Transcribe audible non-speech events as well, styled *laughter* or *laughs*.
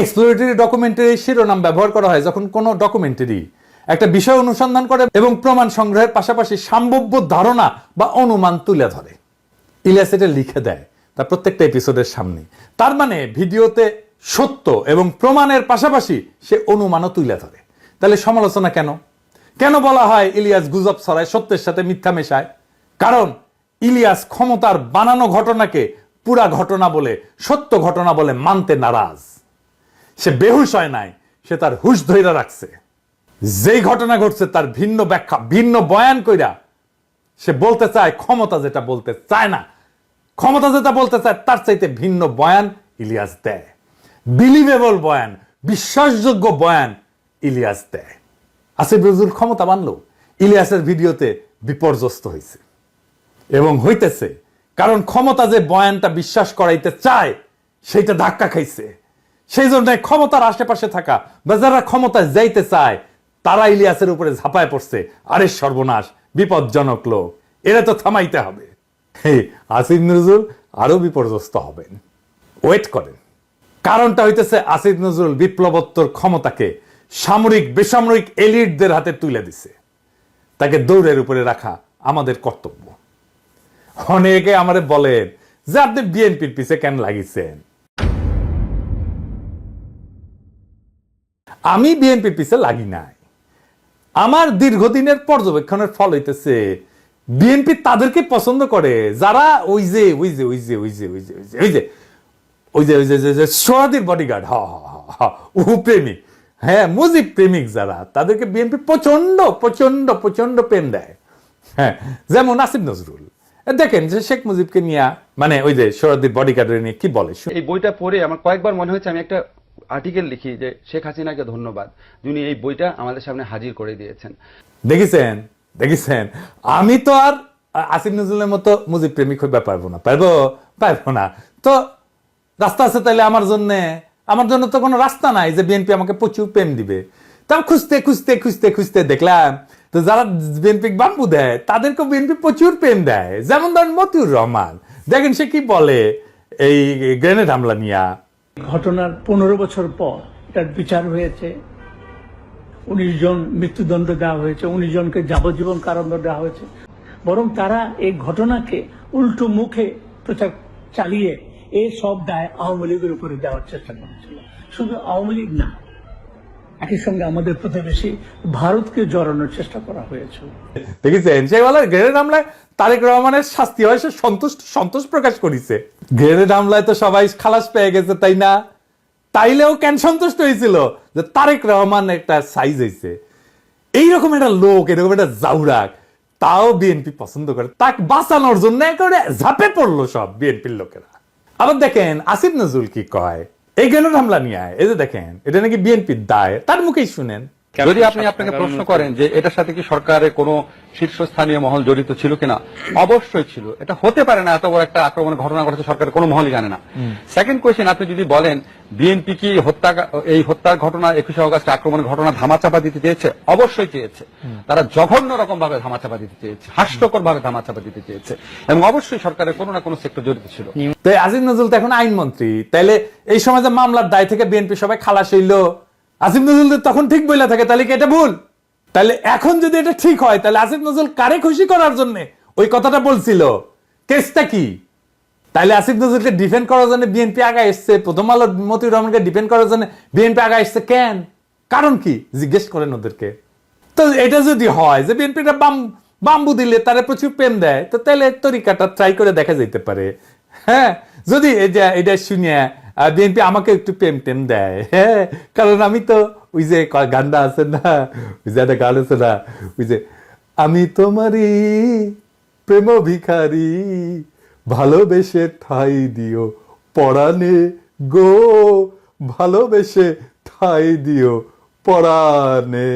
Exploratory documentary শিরোনাম ব্যবহার করা হয় যখন কোনো ডকুমেন্টারি একটা বিষয় অনুসন্ধান করে এবং প্রমাণ সংগ্রহের পাশাপাশি সম্ভাব্য ধারণা বা অনুমান তুলে ধরে। ইলিয়াস এটা লিখে দেয় তার প্রত্যেকটা এপিসোডের সামনে। তার মানে ভিডিওতে সত্য এবং প্রমাণের পাশাপাশি সে অনুমানও তুলে ধরে। তাহলে সমালোচনা কেন? কেন বলা হয় ইলিয়াস গুজব ছড়ায়, সত্যের সাথে মিথ্যা মেশায়? কারণ ইলিয়াস ক্ষমতার বানানো ঘটনাকে পুরা ঘটনা বলে, সত্য ঘটনা বলে মানতে নারাজ। সে বেহুশ হয় নাই, সে তার হুশ ধৈরা রাখছে। যেই ঘটনা ঘটছে তার ভিন্ন ব্যাখ্যা, ভিন্ন বয়ান কইরা সে বলতে চায় ক্ষমতা যেটা বলতে চায় না। ক্ষমতা যেটা বলতে চায় তার চাইতে ভিন্ন বয়ান ইলিয়াস দেয়। বিলিভেবল বয়ান, বিশ্বাসযোগ্য বয়ান ইলিয়াস দেয়। আসিফ নজরুল ক্ষমতা মানল, ইলিয়াসের ভিডিওতে বিপর্যস্ত হয়েছে এবং হইতেছে, কারণ ক্ষমতা যে বয়ানটা বিশ্বাস করাইতে চায়, সেইটা ধাক্কা খাইছে। সেই জন্য ক্ষমতার আশেপাশে থাকা বা যারা ক্ষমতায় যাইতে চায় তারা ইলিয়াসের উপরে ঝাঁপায় পড়ছে। আরে সর্বনাশ, বিপজ্জনক লোক, এরা তো থামাইতে হবে। আসিফ নজরুল আরও বিপর্যস্ত হবেন। ওয়েট করেন। কারণটা হইতেছে আসিফ নজরুল বিপ্লবোত্তর ক্ষমতাকে সামরিক, বেসামরিক এলিটদের হাতে তুলে দিছে। তাকে দৌড়ের উপরে রাখা আমাদের কর্তব্য। অনেকে আমারে বলেন, যে আপনি বিএনপির পিছে কেন লাগিয়েছেন আমি বিএনপির পিছে লাগি নাই আমার দীর্ঘদিনের পর্যবেক্ষণের ফল হইতেছে বিএনপি তাদেরকে পছন্দ করে যারা ওই যে ওই যে ওই যে ওই যে ওই যে ওই যে ওই যে ওই যে ওই যে যে- সোহাদির বডিগার্ড হ হ প্রেমিক হ্যাঁ মুজিব প্রেমিক যারা তাদেরকে বিএনপি প্রচণ্ড প্রচণ্ড প্রচণ্ড প্রেম দেয় হ্যাঁ যেমন আসিফ নজরুল দেখেন যে শেখ মুজিবকে নিয়ে মানে ওই যে সোহাদির বডিগার্ডের নিয়ে কি বলে এই বইটা পড়ে আমার কয়েকবার মনে হয়েছে আমি একটা আর্টিকেল লিখি যে, শেখ হাসিনাকে ধন্যবাদ, যিনি এই বইটা আমাদের সামনে হাজির করে দিয়েছেন। দেখেছেন? দেখেছেন? আমি তো আর, আসিফ নজরুলের মতো মুজিব প্রেমিক হইবা পারব না। পারব? পারব না। তো রাস্তা আছে তাইলে আমার জন্য আমার জন্য তো কোনো রাস্তা নাই যে বিএনপি আমাকে প্রচুর প্রেম দিবে। তাও খুঁজতে খুঁজতে খুঁজতে খুঁজতে দেখলাম তো যারা বিএনপি বাম্বু দেয় তাদেরকে বিএনপি প্রচুর প্রেম দেয়। যেমন ধরেন মতিউর রহমান। দেখেন সে কি বলে এই গ্রেনেড হামলা নিয়া? ঘটনার পনেরো বছর পর এটার বিচার হয়েছে। উনিশ জন মৃত্যুদণ্ড দেওয়া হয়েছে, উনিশ জনকে যাবজ্জীবন কারাদণ্ড দেওয়া হয়েছে। বরং তারা এই ঘটনাকে উল্টো মুখে প্রচার চালিয়ে এই সব দায় আওয়ামী লীগের উপরে দেওয়ার চেষ্টা করেছিল। শুধু আওয়ামী লীগ না একই সঙ্গে আমাদের প্রতিবেশী ভারতকে জড়ানোর চেষ্টা করা হয়েছে। গ্রেনেড হামলায় তারেক রহমানের শাস্তি সন্তোষ প্রকাশ করেছে। গ্রেনেড হামলায় তো সবাই খালাস পেয়ে গেছে, তাই না? তাইলেও কেন সন্তুষ্ট হয়েছিল? যে তারেক রহমান একটা সাইজ হয়েছে। এইরকম একটা লোক, এরকম একটা জাউরাক, তাও বিএনপি পছন্দ করে। তাকে বাঁচানোর জন্য একেবারে ঝাঁপে পড়ল সব বিএনপির লোকেরা। আবার দেখেন, আসিফ নজরুল কি কয়? এই গ্রেনেড হামলা নিয়ে আয়? এই যে দেখেন, এটা নাকি বিএনপির দায়। তার মুখেই শুনেন। যদি আপনি আপনাকে প্রশ্ন করেন যে এটার সাথে কি সরকারের কোনো শীর্ষস্থানীয় মহল জড়িত ছিল কিনা? অবশ্যই ছিল। এটা হতে পারে না এত বড় একটা আক্রমণের ঘটনা ঘটেছে সরকারের কোনো মহলই জানে না। সেকেন্ড কোয়েশ্চেন আপনি যদি বলেন বিএনপি কি হত্যা এই হত্যার ঘটনা একুশে অগস্ট আক্রমণের ঘটনা ধামাচাপা দিতে চেয়েছে? অবশ্যই চেয়েছে। তারা জঘন্য রকম ভাবে ধামাচাপা দিতে চেয়েছে হাস্যকর ভাবে ধামাচাপা দিতে চেয়েছে এবং অবশ্যই সরকারের কোনো না কোনো সেক্টর জড়িত ছিল। তো আসিফ নজরুল তো এখন আইনমন্ত্রী। তাইলে এই সময় যে মামলার দায় থেকে বিএনপি সবাই খালাস হইল। আসিফ নজরুল তখন ঠিক বইলা থাকে, তাহলে কি এটা ভুল? তাহলে এখন যদি এটা ঠিক হয়, তাহলে আসিফ নজরুল কারে খুশি করার জন্য ওই কথাটা বলছিল? কেসটা কি? তাইলে আসিফ নজরুলকে ডিফেন্ড করার জন্য বিএনপি আগা এসছে, প্রথম আলো মতিউর রহমানকে ডিফেন্ড করার জন্য বিএনপি আগা এসছে কেন? কারণ কি? জিজ্ঞেস করেন ওদেরকে। তো এটা যদি হয় যে বিএনপিটা বাম বাম্বু দিলে তারা প্রচুর প্রেম দেয়, তো তাহলে তরিকাটা ট্রাই করে দেখা যেতে পারে। হ্যাঁ যদি যে এটা শুনিয়ে বিএনপি আমাকে একটু প্রেম টেম দেয়। হ্যাঁ *laughs* কারণ আমি তো ওই যে গানটা আছে না, ওই যে একটা গান আছে না, ওই যে, আমি তোমারই প্রেম ভিখারি, ভালোবেসে ঠাই দিও পরাণে গো, ভালোবেসে ঠাই দিও পরাণে।